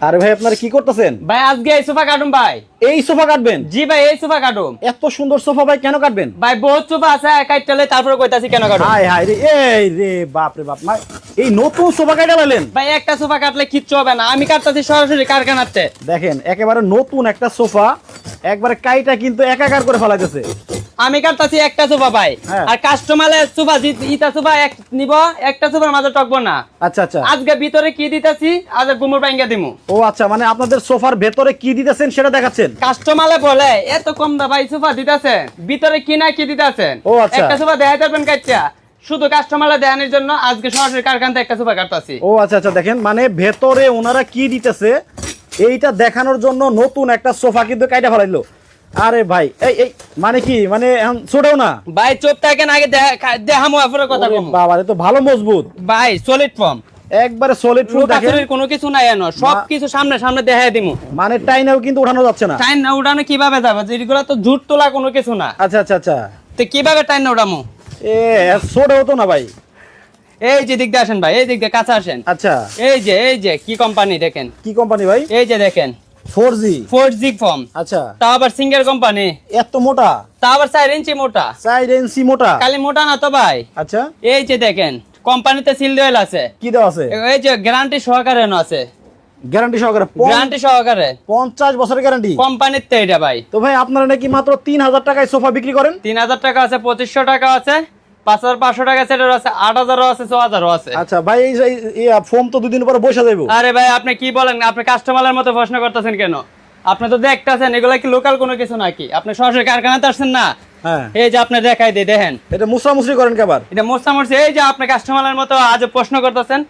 আরে ভাই আপনারা কি করতেছেন? ভাই আজকে এই সোফা কাটুম ভাই। এই সোফা কাটবেন? জি ভাই এই সোফা কাটুম। এত সুন্দর সোফা ভাই কেন কাটবেন? ভাই বহুত সোফা আছে কাটলে তারপরে কইতাছি কেন কাটুম। হাই হাই রে এই রে বাপ রে বাপ মা- এই নতুন সোফা কাটা পেলেন ভাই একটা সোফা কাটলে কিচ্ছু হবে না। আমি কাটতাছি সরাসরি কারখানাতে। দেখেন একেবারে নতুন একটা সোফা একবারে কাইটা কিন্তু একাকার করে ফেলাইতেছে। আমি কাটতাছি একটা সোফা ভাই। হ্যাঁ। আর কাস্টমারের সোফা ইটা সোফা এক নিব একটা সোফার মাঝে টকবো না। আচ্ছা আচ্ছা। আজকে ভিতরে কি দিতেছি? আজ গুমুর বাইঙ্গা দিমু। ও আচ্ছা মানে আপনাদের সোফার ভেতরে কি দিতেছেন সেটা দেখাচ্ছেন? কাস্টমারে বলে এত কম দা ভাই সোফা দিতেছেন। ভিতরে কি না কি দিতেছেন? ও আচ্ছা। একটা সোফা দেখাই কাটটা শুধু কাস্টমারে দেখানোর জন্য আজকে সরাসরি কারখানাতে একটা সোফা কাটতাছি। ও আচ্ছা আচ্ছা দেখেন মানে ভেতরে ওনারা কি দিতেছে এইটা দেখানোর জন্য নতুন একটা সোফা কিন্তু কাইটা ফেলাইলো। আরে ভাই এই এই মানে কি মানে এখন ছোটও না? ভাই চোপ থাকেন আগে দেখা- দেখামো এরপরে কথা কম। বাবা তো ভালো মজবুত। ভাই সলিড ফর্ম একবারে সলিড ফুল দেখেন। কোনো কিছু নাই এনো সব কিছু সামনে সামনে দেখাই দিমু। মানে টাইনেও কিন্তু উঠানো যাচ্ছে না। টাইম না উঠানো কীভাবে যাবে? যেগুলো তো জুট তোলা কোনো কিছু না। আচ্ছা আচ্ছা আচ্ছা। তো কীভাবে টাইম না উঠামো? এ ছোট হতো না ভাই। এই যে দিক দিয়ে আসেন ভাই এই দিক দিয়ে কাছে আসেন। আচ্ছা। এই যে এই যে কি কোম্পানি দেখেন? কি কোম্পানি ভাই? এই যে দেখেন। ফর্ম। আচ্ছা। তা আবার সিঙ্গেল কোম্পানি? এত মোটা? তা আবার চার ইঞ্চি মোটা। সাইড এনসি মোটা? খালি মোটা না তো ভাই। আচ্ছা। এই যে দেখেন কোম্পানিতে সিল আছে। কি দেওয়া আছে? এই যে গ্যারান্টি সহকারে আছে। গ্যারান্টি সহকারে? গ্যারান্টি সহকারে। বছরের গ্যারান্টি কোম্পানিতে এটা ভাই। তো ভাই আপনারা নাকি মাত্র তিন হাজার টাকায় সোফা বিক্রি করেন? তিন হাজার টাকা আছে পঁচিশশো টাকা আছে। পাঁচ হাজার পাঁচশো টাকা সেটার আছে আট হাজারও আছে ছ হাজারও আছে। আচ্ছা ভাই এই এই তো দুদিন পরে বসে যাইব। আরে ভাই আপনি কি বলেন? আপনি কাস্টমারের মতো প্রশ্ন করতেছেন কেন? আপনি তো দেখতেছেন এগুলা কি লোকাল কোনো কিছু নাকি? আপনি সরাসরি কারখানাতে আসছেন না? এই যে আপনি দেখাই দেখেন। এটা মুসরামুসরি করেন কেবার এটা এই যে আপনি কাস্টমারের মতো আজ প্রশ্ন করতেছেন।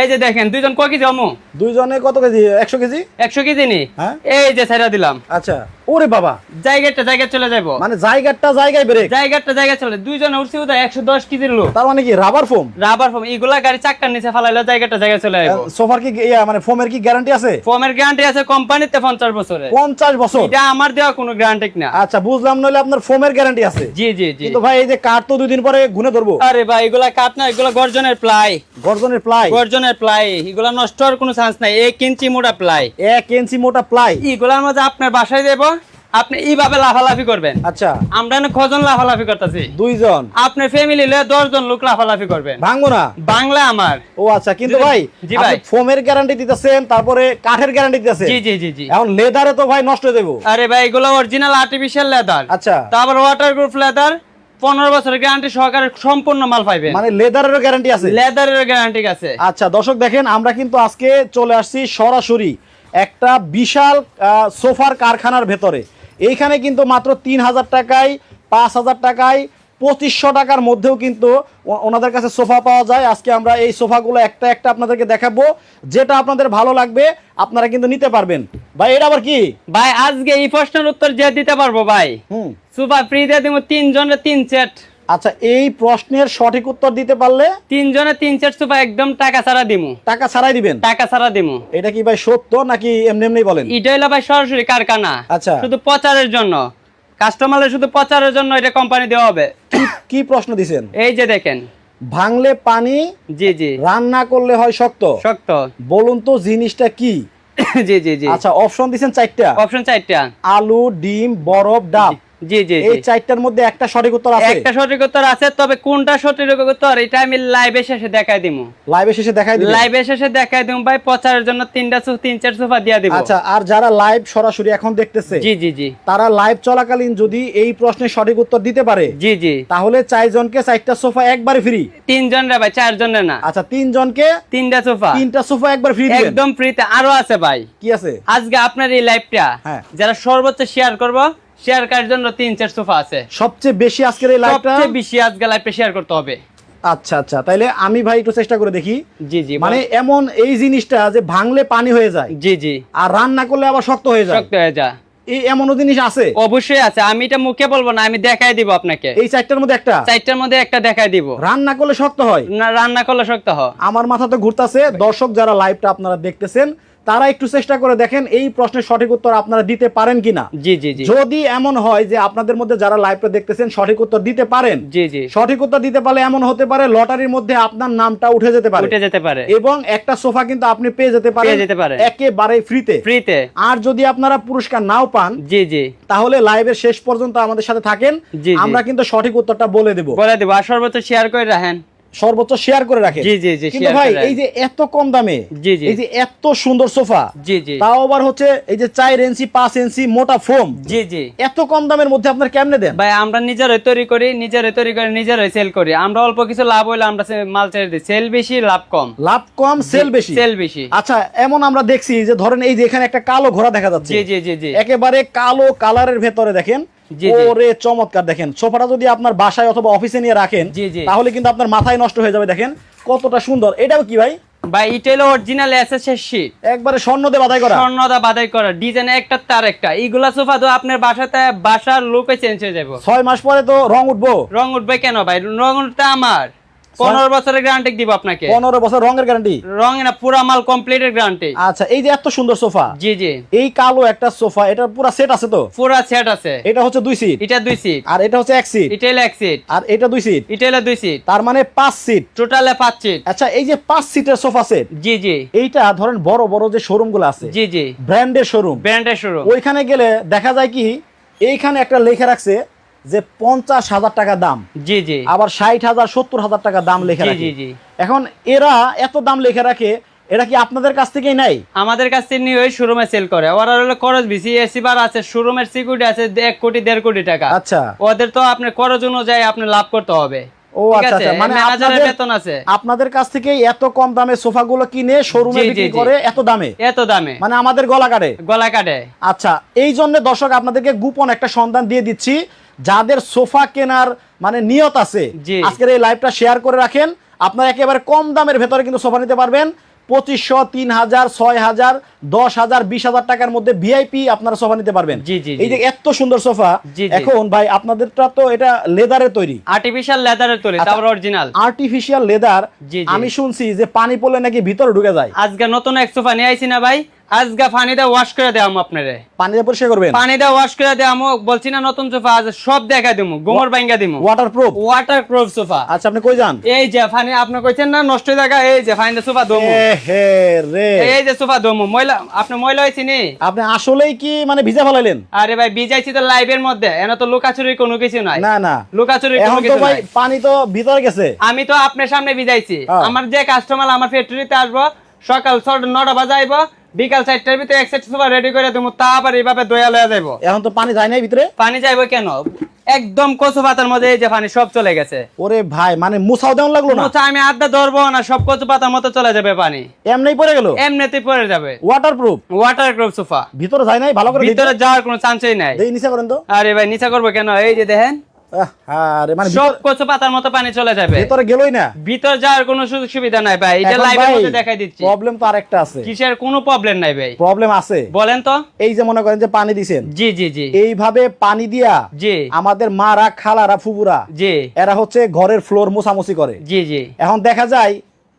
এই যে দেখেন দুইজন ক কেজি অমু? দুইজনে কত কেজি? একশো কেজি? একশো কেজি নি? হ্যাঁ। এই যে ছেড়ে দিলাম। আচ্ছা। ওরে বাবা। জায়গাটা জায়গা চলে যাব মানে জায়গাটা জায়গায় ব্রেক জায়গাটা জায়গা চলে দুইজনে উঠছি উঠে একশো দশ কেজির লোক। তার মানে কি রাবার ফোম রাবার ফোম এগুলা গাড়ি চাক্কার নিচে ফালাইলে জায়গাটা জায়গা চলে যাব সোফার কি মানে ফোমের কি গ্যারান্টি আছে? ফোমের গ্যারান্টি আছে কোম্পানিতে পঞ্চাশ বছরে পঞ্চাশ বছর? এটা আমার দেওয়া কোনো গ্যারান্টি না। আচ্ছা বুঝলাম নইলে আপনার ফোমের গ্যারান্টি আছে। জি জি জি। কিন্তু ভাই এই যে কাঠ তো দুই দিন পরে গুনে ধরবো। আরে ভাই এগুলা কাঠ না এগুলা গর্জনের প্লাই গর্জনের প্লাই গর্জনের প্লাই এগুলা নষ্ট হওয়ার কোনো চান্স নাই। এক ইঞ্চি মোটা প্লাই এক ইঞ্চি মোটা প্লাই এগুলার মধ্যে আপনার বাসায় দেব আপনি এইভাবে লাফালাফি করবেন। আচ্ছা। আমরা কজন লাফালাফি করতেছি? দুইজন। আপনার ফ্যামিলি লয়ে দশ জন লোক লাফালাফি করবেন। ভাঙবো না? বাংলা আমার। ও আচ্ছা কিন্তু ভাই জি ভাই। ফোমের গ্যারান্টি দিতেছেন তারপরে কাঠের গ্যারান্টি দিতেছেন। জি জি জি জি। এখন লেদারে তো ভাই নষ্ট হয়ে দেবো আরে ভাই এগুলো অরিজিনাল আর্টিফিশিয়াল লেদার আচ্ছা। তারপর ওয়াটার প্রুফ লেদার পনেরো বছরের গ্যারান্টি সহকারে সম্পূর্ণ মাল পাইবেন। মানে লেদারেরও গ্যারান্টি আছে? লেদারের গ্যারান্টি আছে। আচ্ছা দর্শক দেখেন আমরা কিন্তু আজকে চলে আসছি সরাসরি একটা বিশাল সোফার কারখানার ভেতরে। এইখানে কিন্তু মাত্র তিন হাজার টাকায় পাঁচ হাজার টাকায় পঁচিশশো টাকার মধ্যেও কিন্তু ওনাদের কাছে সোফা পাওয়া যায়। আজকে আমরা এই সোফাগুলো একটা একটা আপনাদেরকে দেখাবো। যেটা আপনাদের ভালো লাগবে আপনারা কিন্তু নিতে পারবেন। ভাই এটা আবার কি? ভাই আজকে এই প্রশ্নের উত্তর যে দিতে পারব ভাই। হুম। সুপার ফ্রিতে দেবো দিব তিন জনের তিন সেট আচ্ছা এই প্রশ্নের সঠিক উত্তর দিতে পারলে? তিন জনের তিন সেট সুপার একদম টাকা ছাড়া দিমু। টাকা ছাড়াই দিবেন? টাকা ছাড়া দিমু। এটা কি ভাই সত্য নাকি এমনি এমনি বলেন? এটা হলো ভাই সরাসরি কারখানা। আচ্ছা। শুধু প্রচারের জন্য। কাস্টমারের শুধু প্রচারের জন্য এটা কোম্পানি দেওয়া হবে। কি- কি প্রশ্ন দিছেন? এই যে দেখেন। ভাঙলে পানি জি জি। রান্না করলে হয় শক্ত। শক্ত। বলুন তো জিনিসটা কি? জি জি জি। আচ্ছা অপশন দিছেন চারটা। অপশন চারটা। আলু ডিম বরফ ডাব। জি জি এই চারটার মধ্যে একটা সঠিক উত্তর আছে? একটা সঠিক উত্তর আছে তবে কোনটা সঠিক উত্তর এটা আমি লাইভে শেষে দেখাই দিমু। লাইভে শেষে দেখাই দিবেন? লাইভে শেষে দেখাই দিমু ভাই প্রচারের জন্য তিনটা তিন চার সোফা দিয়ে দিব। আচ্ছা আর যারা লাইভ সরাসরি এখন দেখতেছে জি জি জি। তারা লাইভ চলাকালীন যদি এই প্রশ্নের সঠিক উত্তর দিতে পারে জি জি। তাহলে চারজনকে চারটা সোফা একবারে ফ্রি তিনজন রে ভাই না। আচ্ছা তিনজনকে তিনটা সোফা। তিনটা সোফা একবার ফ্রি একদম ফ্রিতে আরও আছে ভাই। কি আছে? আজকে আপনার এই লাইভটা হ্যাঁ। যারা সর্বোচ্চ শেয়ার করব শেয়ার করার জন্য তিন চার সোফা আছে? সবচেয়ে বেশি আজকের এই লাইভটা সবচেয়ে বেশি আজকে লাইভটা শেয়ার করতে হবে। আচ্ছা আচ্ছা। আমি ভাই একটু চেষ্টা করে দেখি। জি জি মানে এমন এই জিনিসটা যে ভাঙলে পানি হয়ে যায় জি জি। আর রান্না করলে আবার শক্ত হয়ে যায়। শক্ত হয়ে যা এই এমনও জিনিস আছে? অবশ্যই আছে। আমি এটা মুখে বলব না আমি দেখাই দিব আপনাকে। এই চারটার মধ্যে একটা? চারটার মধ্যে একটা দেখাই দিব। রান্না করলে শক্ত হয়? না রান্না করলে শক্ত হ আমার মাথা তো ঘুরতাছে। দর্শক যারা লাইভটা আপনারা দেখতেছেন তারা একটু চেষ্টা করে দেখেন এই প্রশ্নের সঠিক উত্তর আপনারা দিতে পারেন কিনা। জি জি যদি এমন হয় যে আপনাদের মধ্যে যারা লাইভটা দেখতেছেন সঠিক উত্তর দিতে পারেন জি জি। সঠিক উত্তর দিতে পারলে এমন হতে পারে লটারির মধ্যে আপনার নামটা উঠে যেতে পারে। উঠে যেতে পারে। এবং একটা সোফা কিন্তু আপনি পেয়ে যেতে পারেন পেয়ে যেতে পারে। একেবারে ফ্রিতে ফ্রিতে আর যদি আপনারা পুরস্কার নাও পান জি জি। তাহলে লাইভের শেষ পর্যন্ত আমাদের সাথে থাকেন। আমরা কিন্তু সঠিক উত্তরটা বলে দেব। বলে দিব। আর সর্বোচ্চ শেয়ার করে রাখেন। সর্বোচ্চ শেয়ার করে রাখেন জি, জি, জি, কিন্তু ভাই এই যে এত কম দামে জি, জি। এই যে এত সুন্দর সোফা জি জি। তাও আবার হচ্ছে এই যে চার ইঞ্চি পাঁচ ইঞ্চি মোটা ফোম জি জি। এত কম দামের মধ্যে আপনার কেমনে দেন? ভাই আমরা নিজেরাই তৈরি করি নিজেরাই তৈরি করে নিজেরাই সেল করি। আমরা অল্প কিছু লাভ হইলে আমরা মাল ছেড়ে দিই। সেল বেশি লাভ কম। লাভ কম সেল বেশি। সেল বেশি। আচ্ছা এমন আমরা দেখছি যে ধরেন এই যে এখানে একটা কালো ঘোড়া দেখা যাচ্ছে। জি জি জি জি। একেবারে কালো কালারের ভেতরে দেখেন। ওরে চমৎকার দেখেন সোফাটা যদি আপনার বাসায় অথবা অফিসে নিয়ে রাখেন। তাহলে কিন্তু আপনার মাথায় নষ্ট হয়ে যাবে দেখেন কতটা সুন্দর। এটাও কি ভাই? ভাই এটা হলো অরিজিনাল এসএসএর শীট একবারে স্বর্ণ দিয়ে বাধাই করা। স্বর্ণদা বাদাই করা ডিজাইন একটা তার একটা। এইগুলা সোফা তো আপনার বাসাতে বাসার লোকে চেঞ্জ হয়ে যাবে ছয় মাস পরে তো রং উঠবো। রং উঠবে কেন ভাই? রং উঠতে আমার। পনেরো বছরের গ্যারান্টি দিব আপনাকে। পনেরো বছর রঙের গ্যারান্টি রং না পুরা মাল কমপ্লিটের গ্যারান্টি আচ্ছা এই যে এত সুন্দর সোফা জি জি। এই কালো একটা সোফা এটা পুরো সেট আছে তো? পুরা সেট আছে। এটা হচ্ছে দুই সিট এটা দুই সিট আর এটা হচ্ছে এক সিট এটা এক সিট আর এটা দুই সিট এটা দুই সিট তার মানে পাঁচ সিট টোটালে পাঁচ সিট আচ্ছা এই যে পাঁচ সিটের সোফা সেট জি জি। এইটা ধরেন বড় বড় যে শোরুমগুলো আছে জি জি। ব্র্যান্ডের শোরুম ব্র্যান্ডের শুরু ওইখানে গেলে দেখা যায় কি এইখানে একটা লেখা রাখছে যে পঞ্চাশ হাজার টাকা দাম। জি জি। আবার ষাট হাজার সত্তর হাজার টাকা দাম লেখা জি, জি। এখন এরা এত দাম লেখা রাখে এরা কি আপনাদের কাছ থেকেই নাই আমাদের কাছ থেকে নিয়ে ওই শোরুমে সেল করে। ওরা হলো খরচ বেশি এসি বার আছে শোরুমের সিকিউরিটি আছে এক কোটি দেড় কোটি টাকা। আচ্ছা। ওদের তো আপনার খরচ অনুযায়ী আপনি লাভ করতে হবে। ও আচ্ছা আচ্ছা। মানে আপনাদের বেতন আছে। আপনাদের কাছ থেকে এত কম দামে সোফা গুলো কিনে শোরুমে বিক্রি করে এত দামে? এত দামে। মানে আমাদের গলা কাটে? গলা কাটে। আচ্ছা এই জন্য দর্শক আপনাদেরকে গোপন একটা সন্ধান দিয়ে দিচ্ছি। যাদের সোফা কেনার মানে নিয়ত আছে আজকের এই লাইভটা শেয়ার করে রাখেন। আপনারা একেবারে কম দামের ভেতরে কিন্তু সোফা নিতে পারবেন। পঁচিশশো তিন হাজার ছয় হাজার দশ হাজার বিশ হাজার টাকার মধ্যে ভিআইপি আপনারা সোফা নিতে পারবেন। এই যে এত সুন্দর সোফা। এখন ভাই আপনাদেরটা তো এটা লেদারের তৈরি। আর্টিফিশিয়াল লেদারের তৈরি আচ্ছা। তারপর অরিজিনাল আর্টিফিশিয়াল লেদার। আমি শুনছি যে পানি পড়লে নাকি ভিতরে ঢুকে যায়। আজকে নতুন এক সোফা নিয়ে আইছি না ভাই। আজকে পানি দিয়ে ওয়াশ করে দেওয়াম আপনারে। পানি দিয়ে পরিষ্কার করবেন? পানি দিয়ে ওয়াশ করে দেওয়াম বলছি না নতুন সোফা আজ সব দেখা দিমু গোমর বাইঙ্গা দিমু। Waterproof waterproof sofa আচ্ছা আপনি কই যান? এই যে ফানি আপনি কইছেন না নষ্ট জায়গা এই যে ফাইন সোফা দমু। হে রে। এই যে সোফা দমু ময়লা আপনি ময়লা নি আপনি আসলেই কি মানে ভিজা ফেলাইলেন? আরে ভাই বিজাইছি তো লাইভের মধ্যে এন তো লুকাচুরির কোনো কিছু নাই। না না। লুকাচুরির কোনো কিছু নাই। পানি তো ভিতরে গেছে। আমি তো আপনার সামনে ভিজাইছি। হ্যাঁ। আমার যে কাস্টমার আমার ফ্যাক্টরিতে আসব সকাল ছটা নটা বাজে আইবো বিকাল চারটার ভিতরে এক সোফা রেডি করে দেবো তা আবার এইভাবে দয়া লয়া যাইবো। এখন তো পানি যায় নাই ভিতরে? পানি যাইবো কেন? একদম কচু পাতার মধ্যে এই যে পানি সব চলে গেছে। ওরে ভাই মানে মুছাও দেওয়ান লাগল না? আমি আড্ডা ধরবো না সব কচু পাতার মতো চলে যাবে পানি। এমনি পড়ে গেল? এমনিতে পড়ে যাবে। Waterproof waterproof sofa ভিতরে যায় নাই? ভালো করে ভিতরে যাওয়ার কোনো চান্সই নাই। দেই নিচে করেন তো। আরে ভাই নিচা করব কেন? এই যে দেখেন আরে মানে সব কচু পাতার মতো পানি চলে যাবে। ভিতরে গেলই না? ভিতর যাওয়ার কোনো সুযোগ সুবিধা নাই ভাই। এটা লাইভের মধ্যে দেখাই দিচ্ছি। প্রবলেম তো আরেকটা আছে। কিসের কোনো প্রবলেম নাই ভাই। প্রবলেম আছে। বলেন তো। এই যে মনে করেন যে পানি দিছেন। জি জি জি। এইভাবে পানি দিয়া জি। আমাদের মারা খালারা ফুবুরা জি। এরা হচ্ছে ঘরের ফ্লোর মোছামুছি করে। জি জি। এখন দেখা যায়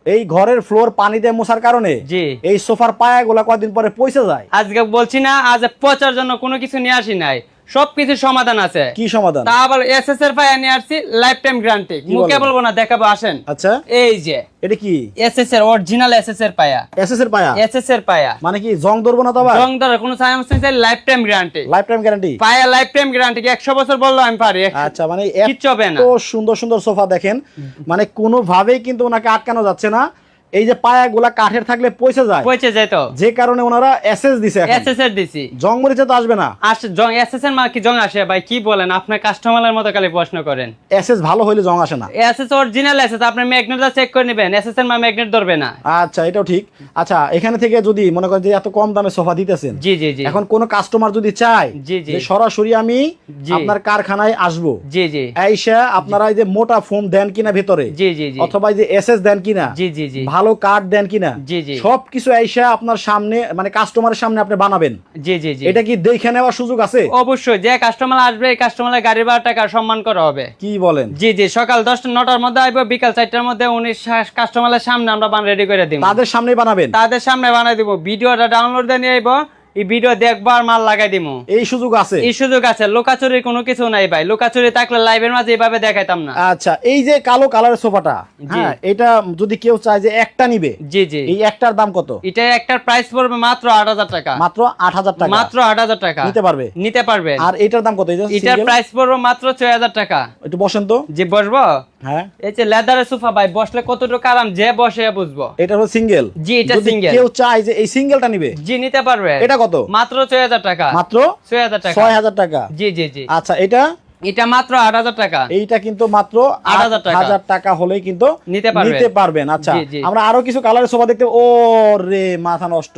এই ঘরের ফ্লোর পানি দিয়ে মোছার কারণে জি। এই সোফার পায়াগুলা কয়েকদিন পরে পয়সা যায়। আজকে বলছি না আজ পচার জন্য কোনো কিছু নিয়ে আসি নাই। সব কিছুর সমাধান আছে। কি সমাধান? তা আবার এস এস এর পায়া নিয়ে আসছি লাইফ টাইম গ্যারান্টি কি মুখে বলব না দেখাবো আসেন। আচ্ছা। এই যে এটা কি? S S original S S পায়া। এসএস এর পায়া? এস এস পায়া। মানে কি জং ধরবো না তো আবার? রং ধরার কোনো সমস্যা lifetime guarantee lifetime guarantee পায়া লাইফ টাইম গ্যারান্টি একশো বছর বলল আমি পারি? আচ্ছা মানে কিচ্ছু হবে না। এত সুন্দর সুন্দর সোফা দেখেন। মানে কোনো ভাবেই কিন্তু ওনাকে আটকানো যাচ্ছে না। এই যে পায়াগুলা কাঠের থাকলে পয়সা যায়। পৌঁছে যেত যে কারণে ওনারা এসএস দিছে এখন। এস এস এর দিছি। জং মরিচে তো আসবে না। আসে জং এস এস এর মা কি জং আসে? ভাই কি বলেন? আপনার কাস্টমারের মতো খালি প্রশ্ন করেন। এসএস ভালো হইলে জং আসে না। S S original S S আপনার ম্যাগনেটটা চেক করে নেবেন। এস এস এর মা ম্যাগনেট ধরবে না। আচ্ছা এটাও ঠিক। আচ্ছা এখানে থেকে যদি মনে করেন যে এত কম দামে সোফা দিতেছেন জি জি জি। এখন কোন কাস্টমার যদি চায় জি, জি। যে সরাসরি আমি আপনার কারখানায় আসব জি জি। আইসা আপনারা এই যে মোটা ফোম দেন কিনা ভেতরে জি জি জি। অথবা এই যে এসএস দেন কিনা জি জি জি। ভালো কাঠ দেন কিনা জি, জি। সবকিছু আইসা আপনার সামনে মানে কাস্টমারের সামনে আপনি বানাবেন। জি জি জি। এটা কি দেখে নেওয়ার সুযোগ আছে? অবশ্যই যে কাস্টমার আসবে এই কাস্টমারের গাড়ি ভাড়া টাকা সম্মান করা হবে। কি বলেন? জি জি সকাল দশটা নটার মধ্যে আসবে বিকাল চারটার মধ্যে উনি কাস্টমারের সামনে আমরা বান রেডি করে দিব তাদের সামনে বানাবেন? তাদের সামনে বানাই দিব ভিডিওটা ডাউনলোড দিয়ে নিয়ে আইবো। এই ভিডিও দেখব আর মাল লাগাই এই সুযোগ আছে? এই সুযোগ আছে। লোকাচুরির কোনো কিছু নাই ভাই। লোকাচুরি থাকলে লাইভের মাঝে এইভাবে দেখাইতাম না। আচ্ছা এই যে কালো কালারের সোফাটা হ্যাঁ এটা যদি কেউ চায় যে একটা নিবে জি জি। এই একটার দাম কত? এটা একটার প্রাইস পড়বে মাত্র আট হাজার টাকা। মাত্র আট হাজার টাকা। মাত্র আট হাজার টাকা। নিতে পারবে? নিতে পারবে। আর এটার দাম কত? এটার প্রাইস পড়বে মাত্র ছয় হাজার টাকা। একটু বসেন তো। যে বসবো? হ্যাঁ? এই যে লেদারের সোফা ভাই বসলে কতটুকু আরাম? যে বসে বুঝব। এটা হলো সিঙ্গেল। জি, এটা যদি কেউ চায় যে এই সিঙ্গেলটা নিবে জি নিতে পারবে। এটা কত? মাত্র টাকা। মাত্র? ছয় হাজার টাকা। ছয় হাজার টাকা। জি জি জি। আচ্ছা এটা? এটা মাত্র আট হাজার টাকা। এইটা কিন্তু মাত্র আট 8,000 টাকা। হাজার টাকা হলেই কিন্তু নিতে পারবেন। নিতে পারবেন। আচ্ছা। আমরা আরও কিছু কালারের সোফা দেখতে ও রে মাথা নষ্ট।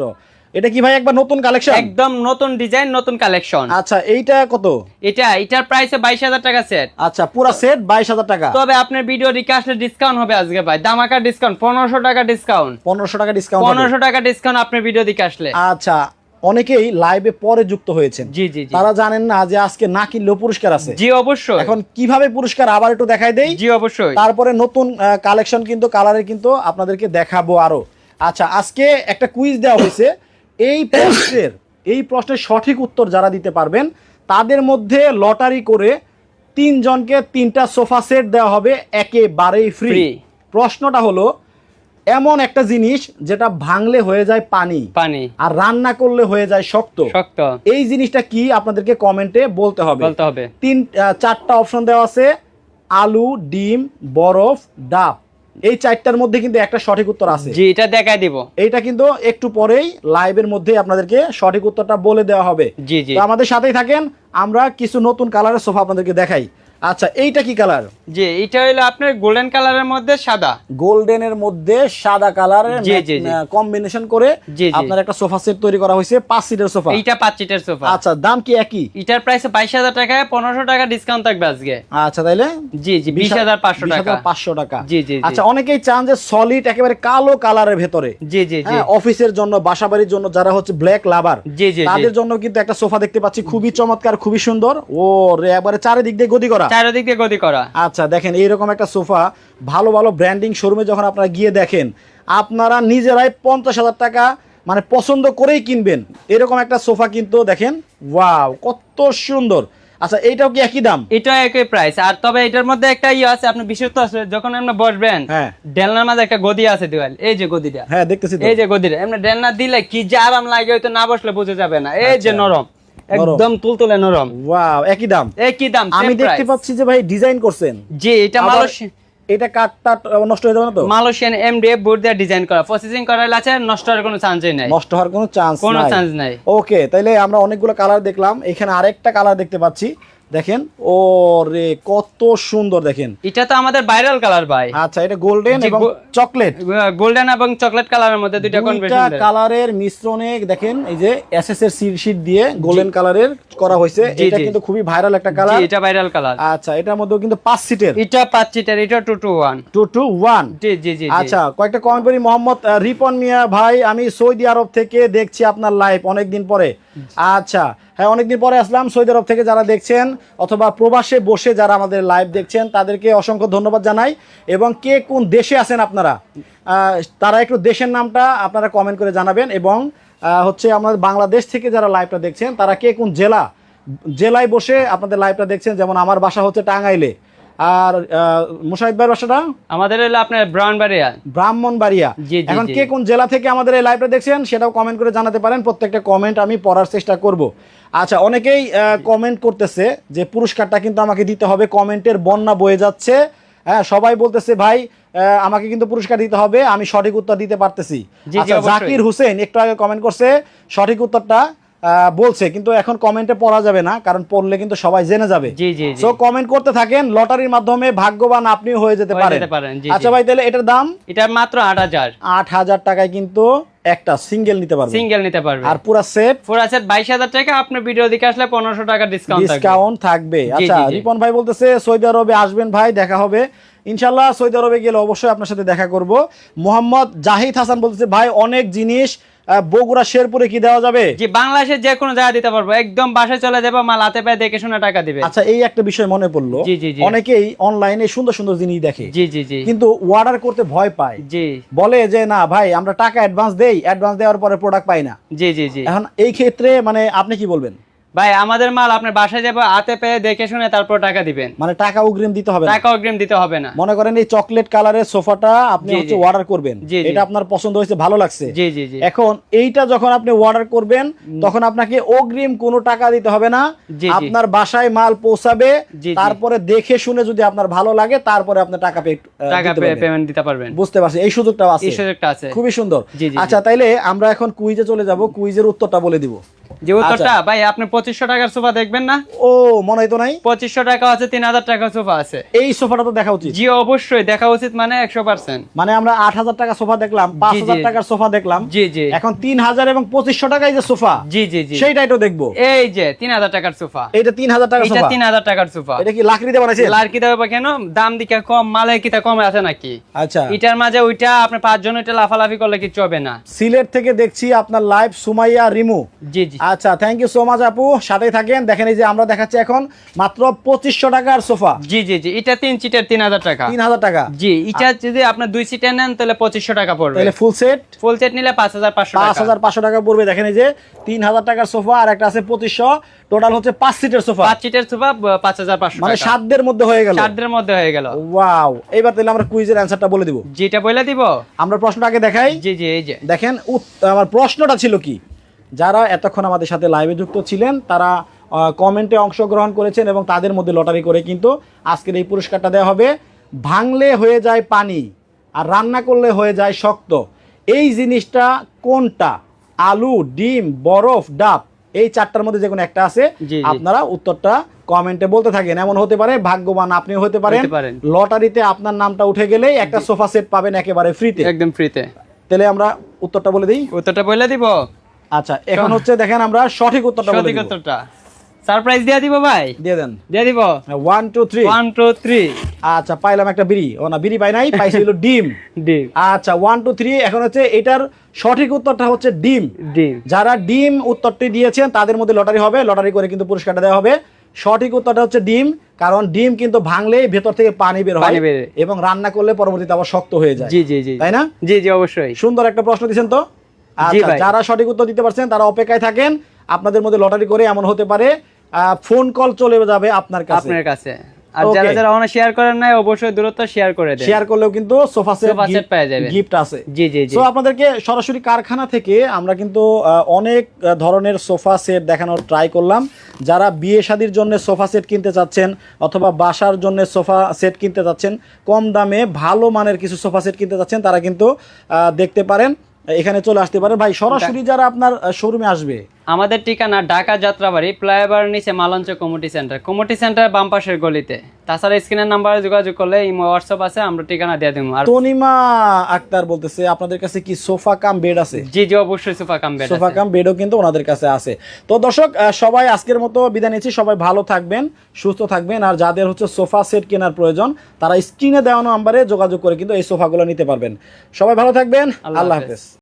এটা কি ভাই একবার নতুন কালেকশন একদম নতুন ডিজাইন নতুন কালেকশন আচ্ছা এইটা কত? এটা এটার প্রাইস বাইশ হাজার টাকা সেট আচ্ছা পুরা সেট বাইশ হাজার টাকা। তবে আপনার ভিডিও আসলে ডিসকাউন্ট হবে আজকে ভাই। দামাকা ডিসকাউন্ট পনেরোশো টাকা ডিসকাউন্ট পনেরোশো টাকা ডিসকাউন্ট পনেরোশো টাকা ডিসকাউন্ট আপনার ভিডিও দিকে আসলে। আচ্ছা অনেকেই লাইভে পরে যুক্ত হয়েছেন। জি জি জি। তারা জানেন না যে আজকে না কিনলেও পুরস্কার আছে। জি অবশ্যই। এখন কীভাবে পুরস্কার আবার একটু দেখাই দেই। জি অবশ্যই। তারপরে নতুন কালেকশন কিন্তু কালারের কিন্তু আপনাদেরকে দেখাবো আরও। আচ্ছা আজকে একটা কুইজ দেওয়া হয়েছে। এই প্রশ্নের এই প্রশ্নের সঠিক উত্তর যারা দিতে পারবেন তাদের মধ্যে লটারি করে তিনজনকে তিনটা সোফা সেট দেওয়া হবে একেবারেই ফ্রি প্রশ্নটা হলো এমন একটা জিনিস যেটা ভাঙলে হয়ে যায় পানি পানি। আর রান্না করলে হয়ে যায় শক্ত। শক্ত। এই জিনিসটা কি আপনাদেরকে কমেন্টে বলতে হবে? বলতে হবে। তিন চারটা অপশন দেওয়া আছে আলু ডিম বরফ ডাব। এই চারটার মধ্যে কিন্তু একটা সঠিক উত্তর আছে। জি এটা দেখাই দিব। এটা কিন্তু একটু পরেই লাইভের মধ্যে আপনাদেরকে সঠিক উত্তরটা বলে দেওয়া হবে। জি জি। তো আমাদের সাথেই থাকেন আমরা কিছু নতুন কালারের সোফা আপনাদেরকে দেখাই। আচ্ছা এইটা কি কালার? জি এটা হলো আপনার গোল্ডেন কালারের মধ্যে সাদা। গোল্ডেনের মধ্যে সাদা কালারের জি। কম্বিনেশন করে। আপনার একটা সোফা সেট তৈরি করা হয়েছে পাঁচ সিটের সোফা। এইটা পাঁচ সিটের সোফা। আচ্ছা দাম কি একই? এটার প্রাইস বাইশ হাজার টাকায় পনেরোশো টাকা ডিসকাউন্ট থাকবে আজকে। আচ্ছা তাইলে? জি জি বিশ হাজার পাঁচশো টাকা। পাঁচশো টাকা। জি, জি। আচ্ছা অনেকেই চান যে সলিড একেবারে কালো কালারের ভেতরে। জি জি জি। হ্যাঁ অফিসের জন্য বাসাবাড়ির জন্য যারা হচ্ছে ব্ল্যাক লাভার জি জি জি। তাদের জন্য কিন্তু একটা সোফা দেখতে পাচ্ছি খুবই চমৎকার খুবই সুন্দর। ও রে একবারে চারিদিক দিয়ে গদি করা। চারিদিক দিয়ে গতি করা। আচ্ছা দেখেন এইরকম একটা সোফা ভালো ভালো ব্র্যান্ডিং শোরুমে যখন আপনারা গিয়ে দেখেন আপনারা নিজেরাই পঞ্চাশ হাজার টাকা মানে পছন্দ করেই কিনবেন। এরকম একটা সোফা কিন্তু দেখেন ওয়াও কত সুন্দর। আচ্ছা এইটাও কি একই দাম? এটা একই প্রাইস আর তবে এটার মধ্যে একটা ইয়ে আছে আপনি বিশেষত্ব আছে যখন আপনি বসবেন হ্যাঁ। ডেলনার মাঝে একটা গদি আছে দেওয়াল এই যে গদিটা। হ্যাঁ দেখতেছি এই যে গদিটা এমনি ডেলনা দিলে কি যে আরাম লাগে হয়তো না বসলে বুঝে যাবে না এই যে আচ্ছা। নরম। একদম তুলতুলে নরম। ওয়াও একই দাম। একই দাম আমি দেখতে পাচ্ছি যে ভাই ডিজাইন করছেন। জি এটা মালয়েশিয়া এটা কাঠটা নষ্ট হয়ে যাবে না তো? মালয়েশিয়ান এমডিএফ বোর্ড দিয়ে ডিজাইন করা। প্রসেসিং করা আছে নষ্ট হওয়ার কোনো চান্সই নাই। নষ্ট হওয়ার কোনো চান্স কোনো চান্স নাই। ওকে তাইলে আমরা অনেকগুলো কালার দেখলাম। এখানে আরেকটা কালার দেখতে পাচ্ছি। দেখেন ও রে কত সুন্দর দেখেন। এটা তো আমাদের ভাইরাল কালার ভাই। আচ্ছা এটা গোল্ডেন এবং চকলেট গোল্ডেন এবং চকলেট কালারের মধ্যে দুইটা কনভার্সন কালারের মিশ্রণে দেখেন এই যে এসএস এর শীট দিয়ে গোল্ডেন কালারের করা হয়েছে। এটা কিন্তু খুবই ভাইরাল একটা জি কালার এটা ভাইরাল কালার আচ্ছা এটার মধ্যেও কিন্তু পাঁচ সিটের এটা পাঁচ সিটার এটা two two one two two one জি জি জি। আচ্ছা কয়েকটা কমেন্ট করি। মোহাম্মদ রিপন মিয়া ভাই আমি সৌদি আরব থেকে দেখছি আপনার লাইভ অনেকদিন পরে। আচ্ছা হ্যাঁ অনেকদিন পরে আসলাম সৌদি আরব থেকে যারা দেখছেন অথবা প্রবাসে বসে যারা আমাদের লাইভ দেখছেন, তাদেরকে অসংখ্য ধন্যবাদ জানাই। এবং কে কোন দেশে আছেন আপনারা? তারা একটু দেশের নামটা আপনারা কমেন্ট করে জানাবেন এবং হচ্ছে আমাদের বাংলাদেশ থেকে যারা লাইভটা দেখছেন, তারা কে কোন জেলা? জেলায় বসে আপনাদের লাইভটা দেখছেন, যেমন আমার বাসা হচ্ছে টাঙ্গাইলে। আর মুশাহিদ ভাইয়ের বাসাটা? আমাদের হলো আপনার ব্রাহ্মণবাড়িয়া। জি, এখন কে কোন জেলা থেকে আমাদের এই লাইভটা দেখছেন সেটাও কমেন্ট করে জানাতে পারেন। প্রত্যেকটা কমেন্ট আমি পড়ার চেষ্টা করব। আচ্ছা অনেকেই কমেন্ট করতেছে যে পুরস্কারটা কিন্তু আমাকে দিতে হবে। কমেন্টের বন্যা বয়ে যাচ্ছে। হ্যাঁ সবাই বলতেছে ভাই আহ, আমাকে কিন্তু পুরস্কার দিতে হবে। আমি সঠিক উত্তর দিতে পারতেছি। আচ্ছা জাকির হোসেন একটু আগে কমেন্ট করছে সঠিক উত্তরটা বলছে কিন্তু এখন কমেন্টে পড়া যাবে না কারণ পড়লে কিন্তু সবাই জেনে যাবে। সো কমেন্ট করতে থাকেন লটারির মাধ্যমে ভাগ্যবান আপনিও হয়ে যেতে পারেন। আচ্ছা ভাই তাহলে এটার দাম? এটা মাত্র আট হাজার। আট হাজার টাকায় কিন্তু একটা সিঙ্গেল নিতে পারবেন। সিঙ্গেল নিতে পারবে। আর পুরা সেট পুরো বাইশ হাজার টাকা আপনি ভিডিও দিকে আসলে পনেরোশো টাকা ডিসকাউন্ট থাকবে। ডিসকাউন্ট থাকবে। আচ্ছা। রিপন ভাই বলতেছে সৌদি আরবে আসবেন ভাই দেখা হবে। ইনশাল্লাহ সৌদি আরবে গেলে অবশ্যই আপনার সাথে দেখা করব। মোহাম্মদ জাহিদ হাসান বলতেছে ভাই অনেক জিনিস বগুড়া শেরপুরে কি দেওয়া যাবে? জি বাংলাদেশের যে কোনো জায়গা দিতে পারব। একদম বাসায় চলে যাব মাল হাতে পায়ে দেখে শুনে টাকা দিবে। আচ্ছা এই একটা বিষয় মনে পড়ল। জি, জি, জি। অনেকেই অনলাইনে সুন্দর সুন্দর জিনিস দেখে। জি জি জি। কিন্তু অর্ডার করতে ভয় পায়। জি। বলে যে না ভাই আমরা টাকা অ্যাডভান্স দেই অ্যাডভান্স দেওয়ার পরে প্রোডাক্ট পাই না। জি জি জি। এখন এই ক্ষেত্রে মানে আপনি কি বলবেন? ভাই আমাদের মাল আপনার বাসায় যাব হাতে পেয়ে দেখে শুনে তারপর টাকা দিবেন। মানে টাকা অগ্রিম দিতে হবে টাকা অগ্রিম দিতে হবে না। মনে করেন এই চকলেট কালারের সোফাটা আপনি হচ্ছে অর্ডার করবেন। এটা আপনার পছন্দ হয়েছে ভালো লাগছে। জি জি জি। এখন এইটা যখন আপনি অর্ডার করবেন তখন আপনাকে অগ্রিম কোনো টাকা দিতে হবে না। আপনার বাসায় মাল পৌঁছাবে। তারপরে দেখে শুনে যদি আপনার ভালো লাগে তারপরে আপনি টাকা পে টাকা পেমেন্ট দিতে পারবেন। বুঝতে পারছি এই সুযোগটাও আছে। এই সুযোগটা আছে। খুবই সুন্দর। আচ্ছা তাইলে আমরা এখন কুইজে চলে যাব। কুইজের উত্তরটা বলে দিব। যে উত্তরটা আচ্ছা। ভাই আপনি পঁচিশশো টাকার সোফা দেখবেন না? ও মনে হয় তো নাই। পঁচিশশো টাকা আছে তিন হাজার টাকার সোফা আছে। এই সোফাটা তো দেখা উচিত। জি অবশ্যই দেখা উচিত মানে একশো পার্সেন্ট মানে আমরা আট হাজার টাকা সোফা দেখলাম পাঁচ হাজার টাকার সোফা দেখলাম। জি জি। এখন তিন হাজার এবং পঁচিশশো টাকায় যে সোফা জি জি জি। সেইটাই তো দেখব। এই যে তিন হাজার টাকার সোফা। এইটা তিন হাজার টাকা এটা তিন হাজার টাকার সোফা। এটা কি লাকড়িতে বানাইছে লার কেন? দাম দিকে কম কিতা কম আছে নাকি? আচ্ছা। এটার মাঝে ওইটা আপনি পাঁচজন লাফালাফি করলে কিছু হবে না। সিলেট থেকে দেখছি আপনার লাইভ সুমাইয়া রিমু। জি জি। আচ্ছা থ্যাংক ইউ সো মাচ আপু। সাথেই থাকেন। দেখেন এই যে আমরা দেখাচ্ছি এখন মাত্র পঁচিশশো টাকার সোফা। জি জি জি। এটা তিন সিটের তিন হাজার টাকা। তিন হাজার টাকা। জি এটা যদি আপনার দুই সিটের নেন তাহলে পঁচিশশো টাকা পড়বে। তাহলে ফুল সেট ফুল সেট নিলে পাঁচ হাজার পাঁচশো পাঁচ টাকা হাজার পাঁচশো টাকা পড়বে। দেখেন এই যে তিন হাজার টাকার সোফা আর একটা আছে পঁচিশশো। টোটাল হচ্ছে পাঁচ সিটের সোফা। পাঁচ সিটের সোফা পাঁচ হাজার পাঁচশো মানে সাতদের মধ্যে হয়ে গেল। চারদের মধ্যে হয়ে গেল। ওয়াও এবার তাহলে আমরা কুইজের অ্যান্সারটা বলে দিব। যেটা বলে দিব। আমরা প্রশ্নটা আগে দেখাই। জি জি এই যে। দেখেন আমার প্রশ্নটা ছিল কি? যারা এতক্ষণ আমাদের সাথে লাইভে যুক্ত ছিলেন তারা কমেন্টে অংশগ্রহণ করেছেন এবং তাদের মধ্যে লটারি করে কিন্তু আজকের এই পুরস্কারটা দেওয়া হবে। ভাঙলে হয়ে যায় পানি আর রান্না করলে হয়ে যায় শক্ত। এই জিনিসটা কোনটা? আলু ডিম বরফ ডাব এই চারটার মধ্যে যে কোনো একটা আছে। আপনারা উত্তরটা কমেন্টে বলতে থাকেন। এমন হতে পারে ভাগ্যবান আপনিও হতে পারেন। হতে পারেন। লটারিতে আপনার নামটা উঠে গেলেই একটা সোফা সেট পাবেন একেবারে ফ্রিতে একদম ফ্রিতে তাহলে আমরা উত্তরটা বলে দিই। উত্তরটা বলে দিব। আচ্ছা এখন হচ্ছে দেখেন আমরা সঠিক উত্তরটা বলে সঠিক উত্তরটা। সারপ্রাইজ দিয়ে দিব ভাই? দিয়ে দেন। দিয়ে দিব। One two three one two three আচ্ছা পাইলাম একটা বিড়ি। ও না বিড়ি পাই নাই পাইছি হলো ডিম। ডিম। আচ্ছা ওয়ান টু থ্রি এখন হচ্ছে এটার সঠিক উত্তরটা হচ্ছে ডিম। ডিম। যারা ডিম উত্তরটি দিয়েছেন তাদের মধ্যে লটারি হবে। লটারি করে কিন্তু পুরস্কারটা দেওয়া হবে। সঠিক উত্তরটা হচ্ছে ডিম কারণ ডিম কিন্তু ভাঙলেই ভেতর থেকে পানি বের হয়। এবং রান্না করলে পরবর্তীতে আবার শক্ত হয়ে যায়। জি জি জি। তাই না? জি জি অবশ্যই। সুন্দর একটা প্রশ্ন দিয়েছেন তো? আচ্ছা যারা সঠিক উত্তর দিতে পারছেন তারা অপেক্ষায় থাকেন। আপনাদের মধ্যে লটারি করে এমন হতে পারে ফোন কল চলে যাবে আপনার কাছে। আপনার কাছে। আর. যারা যারা অনেক শেয়ার করেন নাই অবশ্যই দূরত্ব শেয়ার করে দেন। শেয়ার করলেও কিন্তু সোফা সেট Sofa set পেয়ে যাবেন। গিফট আছে। জি জি জি। সো আপনাদেরকে সরাসরি কারখানা থেকে আমরা কিন্তু অনেক ধরনের সোফা সেট দেখানোর ট্রাই করলাম। যারা বিয়ে শাদির জন্য সোফা সেট কিনতে চাচ্ছেন অথবা বাসার জন্য সোফা সেট কিনতে চাচ্ছেন কম দামে ভালো মানের কিছু সোফা সেট কিনতে চাচ্ছেন তারা কিন্তু আহ, দেখতে পারেন। এখানে চলে আসতে পারেন। ভাই সরাসরি যারা আপনার শোরুমে আসবে। আমাদের ঠিকানা ঢাকা যাত্রাবাড়ি ফ্লাইওভার নিচে Malancha committee centre. Committee centre বাম পাশের গলিতে। তাছাড়া স্ক্রিনের নাম্বারে যোগাযোগ করলে ইমো হোয়াটসঅ্যাপ আছে আমরা ঠিকানা দিয়ে দেবো। আর তনিমা আক্তার বলতেছে আপনাদের কাছে কি সোফা কাম বেড আছে? জি জি অবশ্যই sofa cum bed sofa cum বেডও কিন্তু ওনাদের কাছে আছে। তো দর্শক সবাই আজকের মতো বিদায় নিচ্ছি। সবাই ভালো থাকবেন সুস্থ থাকবেন। আর যাদের হচ্ছে সোফা সেট কেনার প্রয়োজন তারা স্ক্রিনে দেওয়া নাম্বারে যোগাযোগ করে কিন্তু এই সোফাগুলো নিতে পারবেন। সবাই ভালো থাকবেন। আল্লাহ। হাফেজ।